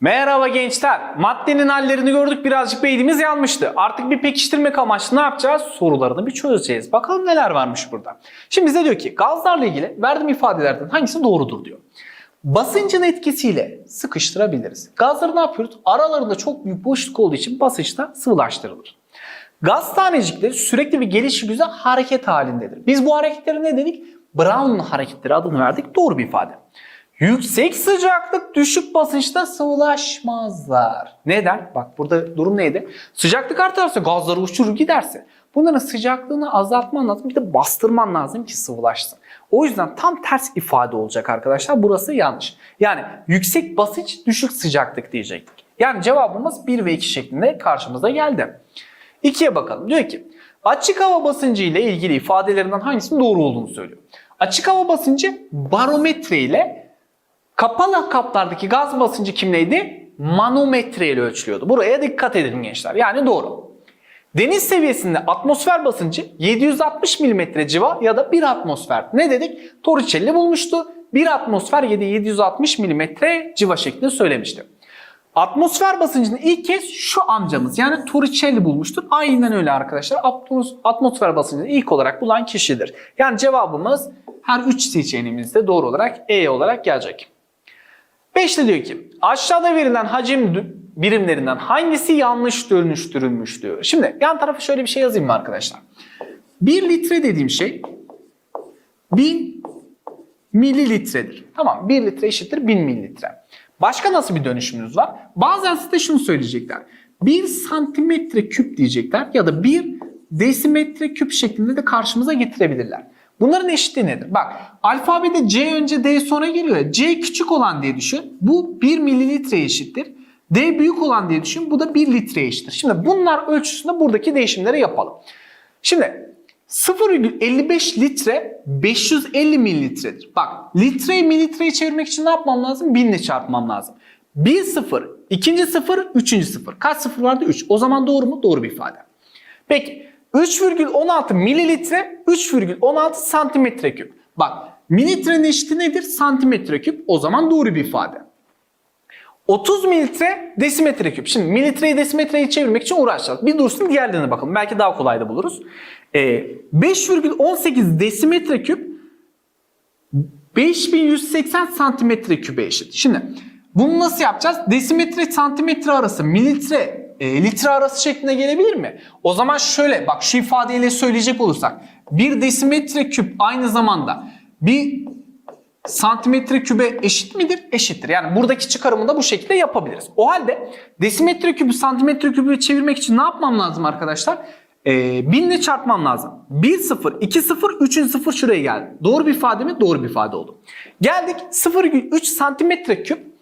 Merhaba gençler. Maddenin hallerini gördük birazcık beynimiz yanmıştı. Artık bir pekiştirmek amaçlı ne yapacağız? Sorularını bir çözeceğiz. Bakalım neler varmış burada. Şimdi bize diyor ki gazlarla ilgili verdiğim ifadelerden hangisi doğrudur diyor. Basıncın etkisiyle sıkıştırabiliriz. Gazları ne yapıyoruz? Aralarında çok büyük boşluk olduğu için basınçta sıvılaştırılır. Gaz tanecikleri sürekli bir gelişi güzel hareket halindedir. Biz bu hareketlere ne dedik? Brown hareketleri adını verdik. Doğru bir ifade. Yüksek sıcaklık düşük basınçta sıvılaşmazlar. Neden? Bak burada durum neydi? Sıcaklık artarsa gazları uçurur giderse. Bunların sıcaklığını azaltman lazım bir de bastırman lazım ki sıvılaşsın. O yüzden tam ters ifade olacak arkadaşlar. Burası yanlış. Yani yüksek basınç düşük sıcaklık diyecektik. Yani cevabımız 1 ve 2 şeklinde karşımıza geldi. 2'ye bakalım. Diyor ki açık hava basıncı ile ilgili ifadelerinden hangisinin doğru olduğunu söylüyor. Açık hava basıncı barometre ile Kapalı kaplardaki gaz basıncı kimleydi? Manometre ile ölçülüyordu. Buraya dikkat edin gençler. Yani doğru. Deniz seviyesinde atmosfer basıncı 760 mm civa ya da 1 atmosfer. Ne dedik? Torricelli bulmuştu. 1 atmosfer 760 mm civa şeklinde söylemişti. Atmosfer basıncını ilk kez şu amcamız yani Torricelli bulmuştur. Aynen öyle arkadaşlar. Atmos- Atmosfer basıncını ilk olarak bulan kişidir. Yani cevabımız her 3 seçeneğimizde doğru olarak E olarak gelecek. 5 de diyor ki aşağıda verilen hacim birimlerinden hangisi yanlış dönüştürülmüş diyor. Şimdi yan tarafa şöyle bir şey yazayım mı arkadaşlar? 1 litre dediğim şey 1000 mililitredir. Tamam 1 litre eşittir 1000 mililitre. Başka nasıl bir dönüşümümüz var? Bazen size şunu söyleyecekler. 1 santimetre küp diyecekler ya da 1 desimetre küp şeklinde de karşımıza getirebilirler. Bunların eşitliği nedir? Bak alfabede C önce D sonra geliyor ya. C küçük olan diye düşün. Bu 1 mililitre eşittir. D büyük olan diye düşün. Bu da 1 litre eşittir. Şimdi bunlar ölçüsünde buradaki değişimleri yapalım. Şimdi 0,55 litre 550 mililitredir. Bak litreyi mililitreye çevirmek için ne yapmam lazım? 1000 ile çarpmam lazım. Bir sıfır, ikinci sıfır, üçüncü sıfır. Kaç sıfır vardı? 3. O zaman doğru mu? Doğru bir ifade. Peki 3,16 mililitre 3,16 santimetre küp. Bak mililitrenin eşiti nedir? Santimetre küp. O zaman doğru bir ifade. 30 mililitre desimetre küp. Şimdi mililitreyi desimetreye çevirmek için uğraşacağız. Bir dursun diğerlerine bakalım. Belki daha kolay da buluruz. Ee, 5,18 desimetre küp 5180 santimetre kübe eşit. Şimdi bunu nasıl yapacağız? Desimetre santimetre arası mililitre e, litre arası şeklinde gelebilir mi? O zaman şöyle bak şu ifadeyle söyleyecek olursak bir desimetre küp aynı zamanda bir santimetre kübe eşit midir? Eşittir. Yani buradaki çıkarımı da bu şekilde yapabiliriz. O halde desimetre kübü santimetre kübü çevirmek için ne yapmam lazım arkadaşlar? Ee, binle çarpmam lazım. 1 0, 2 0, 3. 0 şuraya geldi. Doğru bir ifade mi? Doğru bir ifade oldu. Geldik 0,3 santimetre küp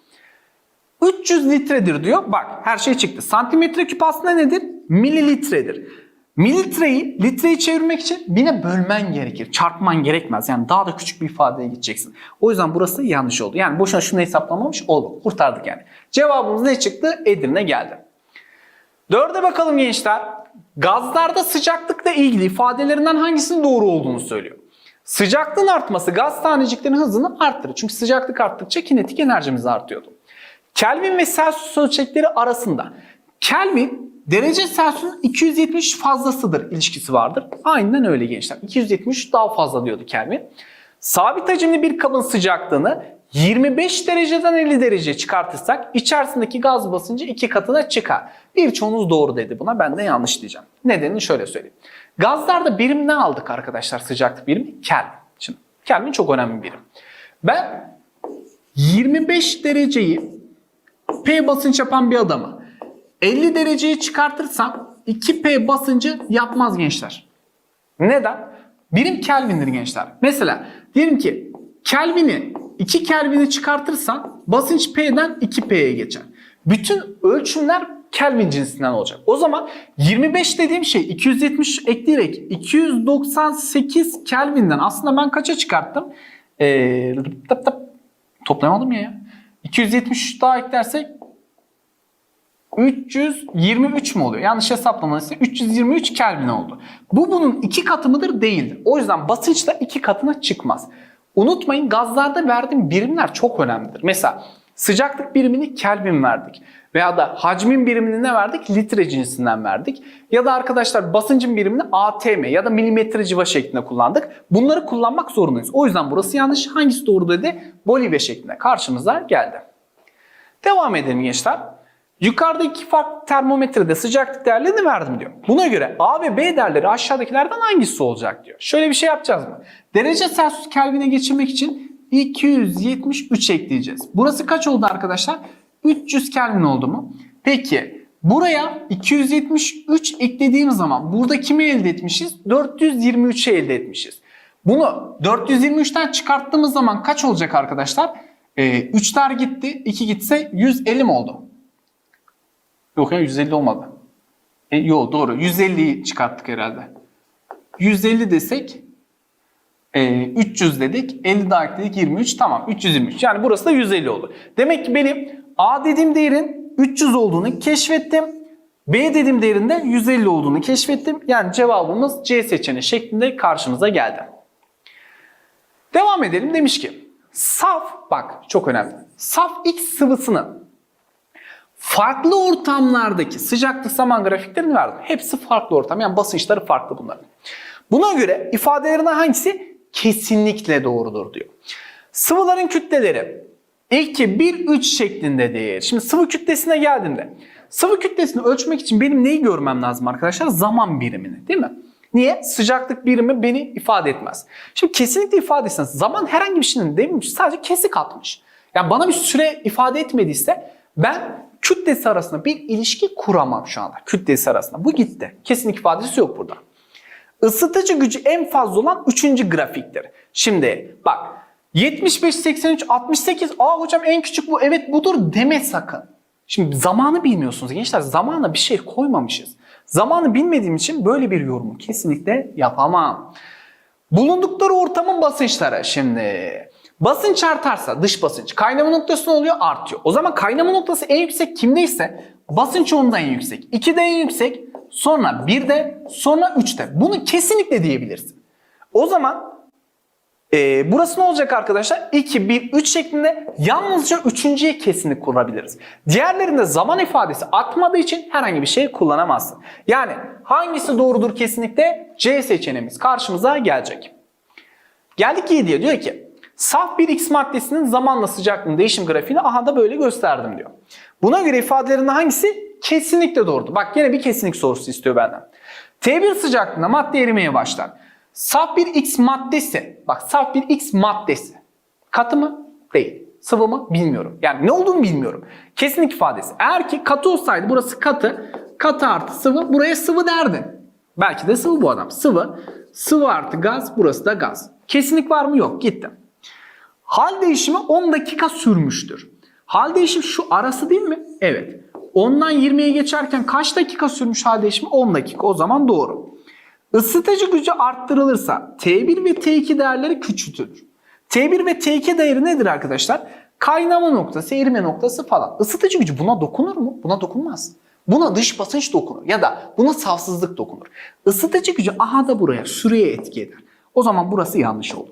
300 litredir diyor. Bak her şey çıktı. Santimetre küp aslında nedir? Mililitredir. Mililitreyi litreye çevirmek için bine bölmen gerekir. Çarpman gerekmez. Yani daha da küçük bir ifadeye gideceksin. O yüzden burası yanlış oldu. Yani boşuna şunu hesaplamamış oldu. Kurtardık yani. Cevabımız ne çıktı? Edirne geldi. Dörde bakalım gençler. Gazlarda sıcaklıkla ilgili ifadelerinden hangisinin doğru olduğunu söylüyor. Sıcaklığın artması gaz taneciklerinin hızını arttırır. Çünkü sıcaklık arttıkça kinetik enerjimiz artıyordu. Kelvin ve Celsius ölçekleri arasında Kelvin derece Celsius'un 270 fazlasıdır ilişkisi vardır. Aynen öyle gençler. 270 daha fazla diyordu Kelvin. Sabit hacimli bir kabın sıcaklığını 25 dereceden 50 derece çıkartırsak içerisindeki gaz basıncı iki katına çıkar. Birçoğunuz doğru dedi buna ben de yanlış diyeceğim. Nedenini şöyle söyleyeyim. Gazlarda birim ne aldık arkadaşlar sıcaklık birimi? Kelvin. Şimdi Kelvin çok önemli bir birim. Ben 25 dereceyi P basınç yapan bir adamı 50 dereceye çıkartırsam 2P basıncı yapmaz gençler. Neden? Birim Kelvin'dir gençler. Mesela diyelim ki Kelvin'i 2 Kelvin'i çıkartırsan basınç P'den 2P'ye geçer. Bütün ölçümler Kelvin cinsinden olacak. O zaman 25 dediğim şey 270 ekleyerek 298 Kelvin'den aslında ben kaça çıkarttım? Ee, toplayamadım ya. 273 daha eklersek 323 mu oluyor? Yanlış hesaplamalıysa 323 Kelvin oldu. Bu bunun iki katı mıdır? Değildir. O yüzden basınç da iki katına çıkmaz. Unutmayın gazlarda verdiğim birimler çok önemlidir. Mesela Sıcaklık birimini Kelvin verdik. Veya da hacmin birimini ne verdik? Litre cinsinden verdik. Ya da arkadaşlar basıncın birimini ATM ya da milimetre civa şeklinde kullandık. Bunları kullanmak zorundayız. O yüzden burası yanlış. Hangisi doğru dedi? Bolivya şeklinde karşımıza geldi. Devam edelim gençler. Yukarıda iki farklı termometrede sıcaklık değerlerini verdim diyor. Buna göre A ve B değerleri aşağıdakilerden hangisi olacak diyor. Şöyle bir şey yapacağız mı? Derece Celsius Kelvin'e geçirmek için 273 ekleyeceğiz. Burası kaç oldu arkadaşlar? 300 Kelvin oldu mu? Peki buraya 273 eklediğim zaman burada kimi elde etmişiz? 423'ü elde etmişiz. Bunu 423'ten çıkarttığımız zaman kaç olacak arkadaşlar? Ee, 3'ler gitti, 2 gitse 150 mi oldu? Yok ya 150 olmadı. E, yok doğru 150'yi çıkarttık herhalde. 150 desek e, 300 dedik. 50 daha ekledik 23 tamam 323. Yani burası da 150 oldu. Demek ki benim A dediğim değerin 300 olduğunu keşfettim. B dediğim değerin de 150 olduğunu keşfettim. Yani cevabımız C seçeneği şeklinde karşımıza geldi. Devam edelim demiş ki saf bak çok önemli. Saf X sıvısının farklı ortamlardaki sıcaklık zaman grafiklerini verdim. Hepsi farklı ortam. Yani basınçları farklı bunların. Buna göre ifadelerine hangisi kesinlikle doğrudur diyor. Sıvıların kütleleri ilki 1-3 şeklinde değer. Şimdi sıvı kütlesine geldiğimde sıvı kütlesini ölçmek için benim neyi görmem lazım arkadaşlar? Zaman birimini değil mi? Niye? Sıcaklık birimi beni ifade etmez. Şimdi kesinlikle ifade etseniz zaman herhangi bir şeyin demiş sadece kesik atmış. Yani bana bir süre ifade etmediyse ben kütlesi arasında bir ilişki kuramam şu anda. Kütlesi arasında. Bu gitti. Kesinlik ifadesi yok burada. Isıtıcı gücü en fazla olan 3. grafiktir. Şimdi bak 75, 83, 68 aa hocam en küçük bu evet budur deme sakın. Şimdi zamanı bilmiyorsunuz gençler. Zamana bir şey koymamışız. Zamanı bilmediğim için böyle bir yorumu kesinlikle yapamam. Bulundukları ortamın basınçları şimdi. Basınç artarsa dış basınç kaynama noktası ne oluyor? Artıyor. O zaman kaynama noktası en yüksek kimdeyse basınç onda en yüksek. 2'de en yüksek sonra 1'de sonra 3'te. Bunu kesinlikle diyebilirsin. O zaman e, burası ne olacak arkadaşlar? 2, 1, 3 şeklinde yalnızca üçüncüye kesinlik kurabiliriz. Diğerlerinde zaman ifadesi atmadığı için herhangi bir şey kullanamazsın. Yani hangisi doğrudur kesinlikle? C seçeneğimiz karşımıza gelecek. Geldik 7'ye diyor ki saf bir X maddesinin zamanla sıcaklığın değişim grafiğini aha da böyle gösterdim diyor. Buna göre ifadelerinde hangisi kesinlikle doğrudur? Bak yine bir kesinlik sorusu istiyor benden. T1 sıcaklığında madde erimeye başlar. Saf bir X maddesi, bak saf bir X maddesi. Katı mı? Değil. Sıvı mı? Bilmiyorum. Yani ne olduğunu bilmiyorum. Kesinlik ifadesi. Eğer ki katı olsaydı burası katı, katı artı sıvı, buraya sıvı derdin. Belki de sıvı bu adam. Sıvı, sıvı artı gaz, burası da gaz. Kesinlik var mı? Yok. Gittim. Hal değişimi 10 dakika sürmüştür. Hal değişimi şu arası değil mi? Evet. 10'dan 20'ye geçerken kaç dakika sürmüş hal değişimi? 10 dakika. O zaman doğru. Isıtıcı gücü arttırılırsa T1 ve T2 değerleri küçültülür. T1 ve T2 değeri nedir arkadaşlar? Kaynama noktası, erime noktası falan. Isıtıcı gücü buna dokunur mu? Buna dokunmaz. Buna dış basınç dokunur ya da buna safsızlık dokunur. Isıtıcı gücü aha da buraya süreye etki eder. O zaman burası yanlış oldu.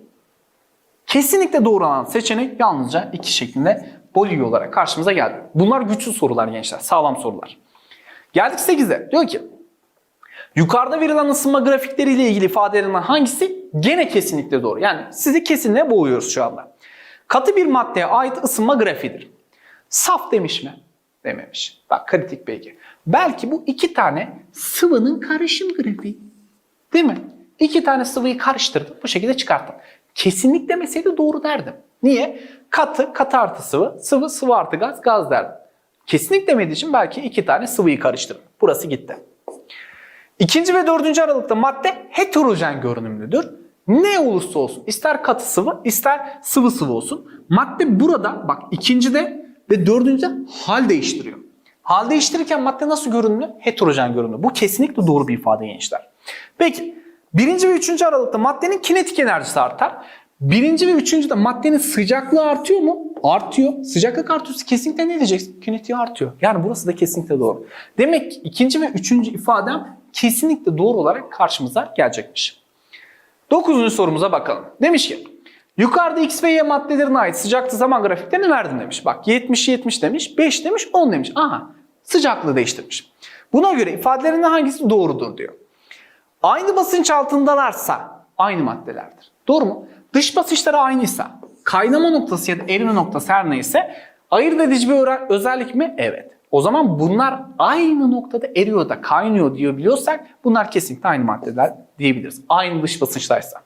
Kesinlikle doğru olan seçenek yalnızca iki şeklinde Bolivya olarak karşımıza geldi. Bunlar güçlü sorular gençler, sağlam sorular. Geldik 8'e. Diyor ki Yukarıda verilen ısınma grafikleriyle ilgili ifadelerinden hangisi gene kesinlikle doğru. Yani sizi kesinlikle boğuyoruz şu anda. Katı bir maddeye ait ısınma grafiğidir. Saf demiş mi? Dememiş. Bak kritik bilgi. Belki bu iki tane sıvının karışım grafiği. Değil mi? İki tane sıvıyı karıştırdım. Bu şekilde çıkarttım. Kesinlik demeseydi doğru derdim. Niye? Katı, katı artı sıvı, sıvı, sıvı artı gaz, gaz derdim. Kesinlik demediği için belki iki tane sıvıyı karıştırdım. Burası gitti. İkinci ve dördüncü aralıkta madde heterojen görünümlüdür. Ne olursa olsun ister katı sıvı ister sıvı sıvı olsun. Madde burada bak ikincide ve dördüncüde hal değiştiriyor. Hal değiştirirken madde nasıl görünümlü? Heterojen görünümlü. Bu kesinlikle doğru bir ifade gençler. Peki birinci ve üçüncü aralıkta maddenin kinetik enerjisi artar. Birinci ve üçüncüde maddenin sıcaklığı artıyor mu? Artıyor. Sıcaklık artıyorsa kesinlikle ne diyeceksin? Kinetiği artıyor. Yani burası da kesinlikle doğru. Demek ki ikinci ve üçüncü ifadem kesinlikle doğru olarak karşımıza gelecekmiş. Dokuzuncu sorumuza bakalım. Demiş ki Yukarıda X ve Y maddelerine ait sıcaklık zaman grafiklerini verdim demiş. Bak 70 70 demiş, 5 demiş, 10 demiş. Aha sıcaklığı değiştirmiş. Buna göre ifadelerinde hangisi doğrudur diyor. Aynı basınç altındalarsa aynı maddelerdir. Doğru mu? Dış basınçları aynıysa, kaynama noktası ya da erime noktası her neyse ayırt edici bir özellik mi? Evet. O zaman bunlar aynı noktada eriyor da kaynıyor diyor biliyorsak bunlar kesinlikle aynı maddeler diyebiliriz. Aynı dış basınçtaysa.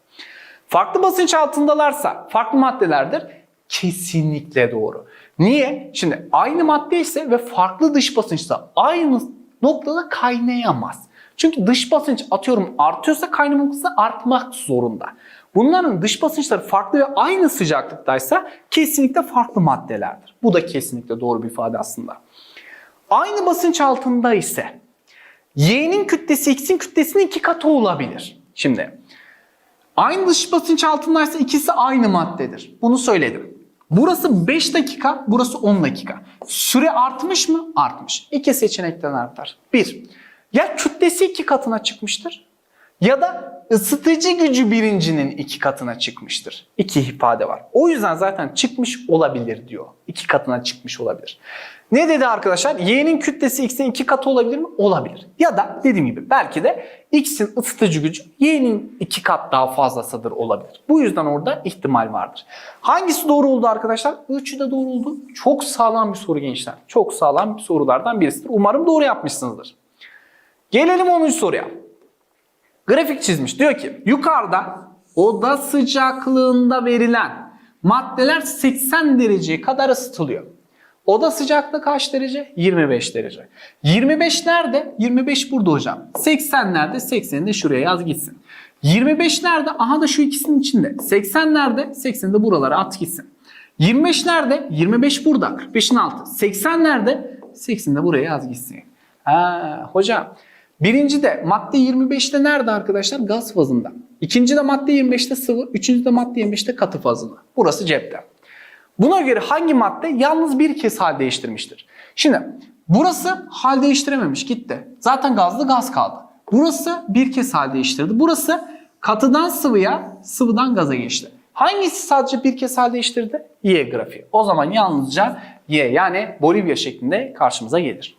Farklı basınç altındalarsa farklı maddelerdir. Kesinlikle doğru. Niye? Şimdi aynı madde ise ve farklı dış basınçta aynı noktada kaynayamaz. Çünkü dış basınç atıyorum artıyorsa kaynama noktası artmak zorunda. Bunların dış basınçları farklı ve aynı sıcaklıktaysa kesinlikle farklı maddelerdir. Bu da kesinlikle doğru bir ifade aslında. Aynı basınç altında ise Y'nin kütlesi X'in kütlesinin iki katı olabilir. Şimdi Aynı dış basınç altındaysa ikisi aynı maddedir. Bunu söyledim. Burası 5 dakika, burası 10 dakika. Süre artmış mı? Artmış. İki seçenekten artar. Bir, ya kütlesi iki katına çıkmıştır ya da ısıtıcı gücü birincinin iki katına çıkmıştır. İki ifade var. O yüzden zaten çıkmış olabilir diyor. İki katına çıkmış olabilir. Ne dedi arkadaşlar? Y'nin kütlesi X'in iki katı olabilir mi? Olabilir. Ya da dediğim gibi belki de X'in ısıtıcı gücü Y'nin iki kat daha fazlasıdır olabilir. Bu yüzden orada ihtimal vardır. Hangisi doğru oldu arkadaşlar? Üçü de doğru oldu. Çok sağlam bir soru gençler. Çok sağlam bir sorulardan birisidir. Umarım doğru yapmışsınızdır. Gelelim 10. soruya. Grafik çizmiş. Diyor ki yukarıda oda sıcaklığında verilen maddeler 80 dereceye kadar ısıtılıyor. Oda sıcaklığı kaç derece? 25 derece. 25 nerede? 25 burada hocam. 80 nerede? 80'i de şuraya yaz gitsin. 25 nerede? Aha da şu ikisinin içinde. 80 nerede? 80'i de buralara at gitsin. 25 nerede? 25 burada. 45'in altı. 80 nerede? 80 de buraya yaz gitsin. Ha, hocam birinci de madde 25'te nerede arkadaşlar? Gaz fazında. İkinci de madde 25'te sıvı. Üçüncü de madde 25'te katı fazında. Burası cepte. Buna göre hangi madde yalnız bir kez hal değiştirmiştir? Şimdi burası hal değiştirememiş gitti. Zaten gazlı gaz kaldı. Burası bir kez hal değiştirdi. Burası katıdan sıvıya, sıvıdan gaza geçti. Hangisi sadece bir kez hal değiştirdi? Y grafiği. O zaman yalnızca Y yani Bolivya şeklinde karşımıza gelir.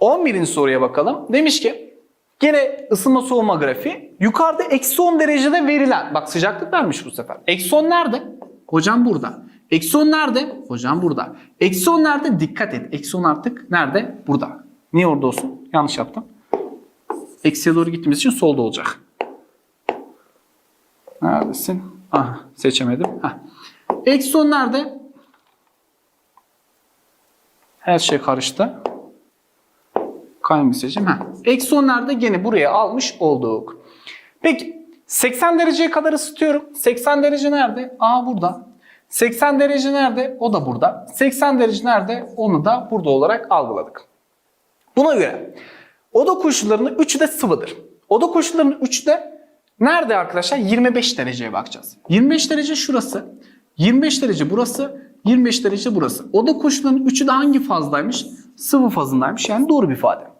11. soruya bakalım. Demiş ki gene ısınma soğuma grafiği. Yukarıda eksi 10 derecede verilen. Bak sıcaklık vermiş bu sefer. Eksi 10 nerede? Hocam burada. Eksi 10 nerede? Hocam burada. Eksi 10 nerede? Dikkat et. Eksi 10 artık nerede? Burada. Niye orada olsun? Yanlış yaptım. Eksiye doğru gittiğimiz için solda olacak. Neredesin? Ah seçemedim. Eksi 10 nerede? Her şey karıştı. Kalemi seçeyim. 10 nerede? Gene buraya almış olduk. Peki 80 dereceye kadar ısıtıyorum. 80 derece nerede? Aa burada. 80 derece nerede? O da burada. 80 derece nerede? Onu da burada olarak algıladık. Buna göre oda koşullarının üçü de sıvıdır. Oda koşullarının üçü de nerede arkadaşlar? 25 dereceye bakacağız. 25 derece şurası. 25 derece burası. 25 derece burası. Oda koşullarının üçü de hangi fazdaymış? Sıvı fazındaymış. Yani doğru bir ifade.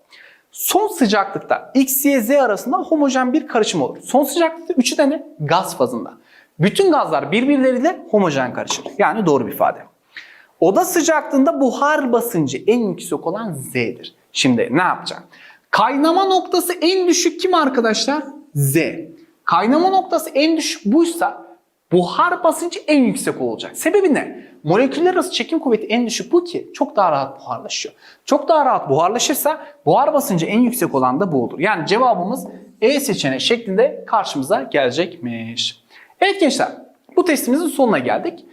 Son sıcaklıkta X, Y, Z arasında homojen bir karışım olur. Son sıcaklıkta üçü de ne? Gaz fazında. Bütün gazlar birbirleriyle homojen karışır. Yani doğru bir ifade. Oda sıcaklığında buhar basıncı en yüksek olan Z'dir. Şimdi ne yapacağım? Kaynama noktası en düşük kim arkadaşlar? Z. Kaynama noktası en düşük buysa buhar basıncı en yüksek olacak. Sebebi ne? Moleküller arası çekim kuvveti en düşük bu ki çok daha rahat buharlaşıyor. Çok daha rahat buharlaşırsa buhar basıncı en yüksek olan da bu olur. Yani cevabımız E seçeneği şeklinde karşımıza gelecekmiş. Evet gençler bu testimizin sonuna geldik.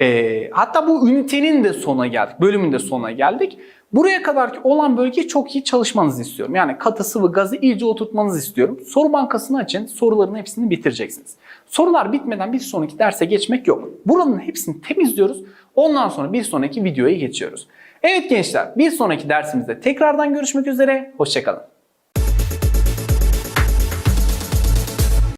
Ee, hatta bu ünitenin de sonuna geldik. Bölümün de sonuna geldik. Buraya kadarki olan bölgeyi çok iyi çalışmanızı istiyorum. Yani katı sıvı gazı iyice oturtmanızı istiyorum. Soru bankasını açın. Soruların hepsini bitireceksiniz. Sorular bitmeden bir sonraki derse geçmek yok. Buranın hepsini temizliyoruz. Ondan sonra bir sonraki videoya geçiyoruz. Evet gençler bir sonraki dersimizde tekrardan görüşmek üzere. Hoşçakalın.